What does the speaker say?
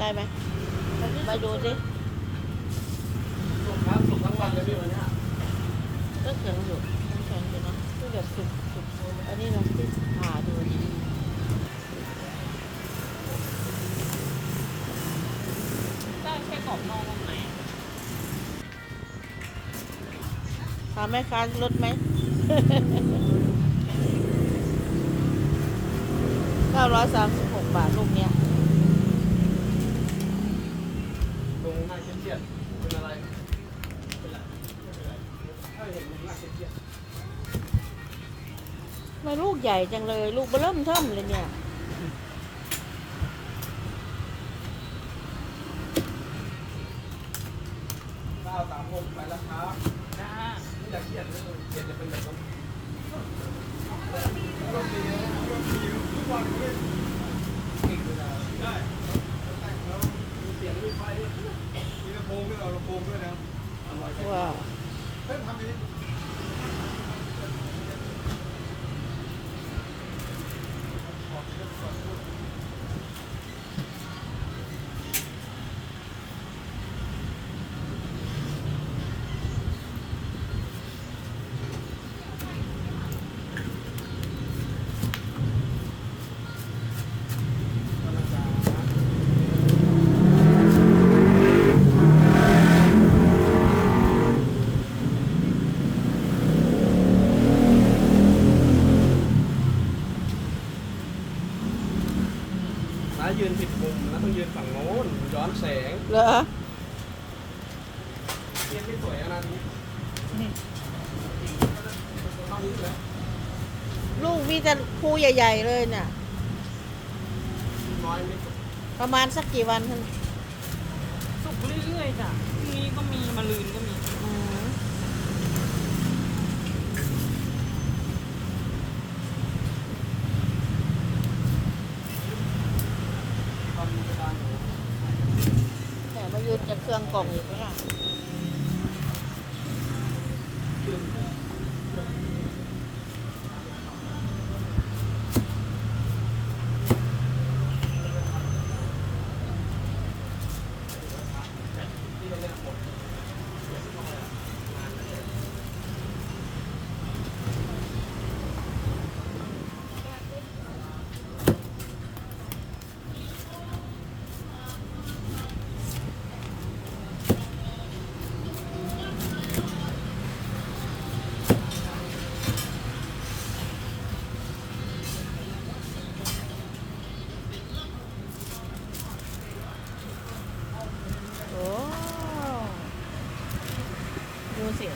ได้ไหมไปดูสิสุกครับสุกทั้งวันเลยพี่วันเนี้ยก็แข็งอยู่แข็งอยู่นะก็แบบสุกสุกอันนี้เราติผ่าดูดิได้แค่กรอบนอกตรงไหนถามแม่ค้าลดไหมเก้าร้อยสามสิบหกบาทลูกเนี้ย ไมลูกใหญ่จังเลย ลูกเบิ่มเทิมเลยเนี่ยๆเก้าสามหกไปแล้วครับจ้าไม่อยากเครียดเลยเครียดจะเป็นแบบนั้นรอบนี้รอบนี้ทุกวันเลยเก่งเลยนะได้แต่งแล้วมีเสียงมีไฟมีลำโพงด้วยเอาลำโพงด้วยนะอร่อยจังว้าวเฮ้ยทำนี้น้า ต้องยืนฝั่งโน้นย้อนแสงเหรอเทียนไม่สวยขนาดนี้ต้องนี้แล้วลูกมีแต่ภูใหญ่ ๆ เลยเนี่ย น้อยไม่ประมาณสักกี่วันท่านสุกเรื่อยๆจ้ะพรุ่งนี้ก็มีมาลืนก็มี อืม ทำกระดานหนู แต่มายืนจะเครื่องกล่องอีกนะโอ้ดู สิ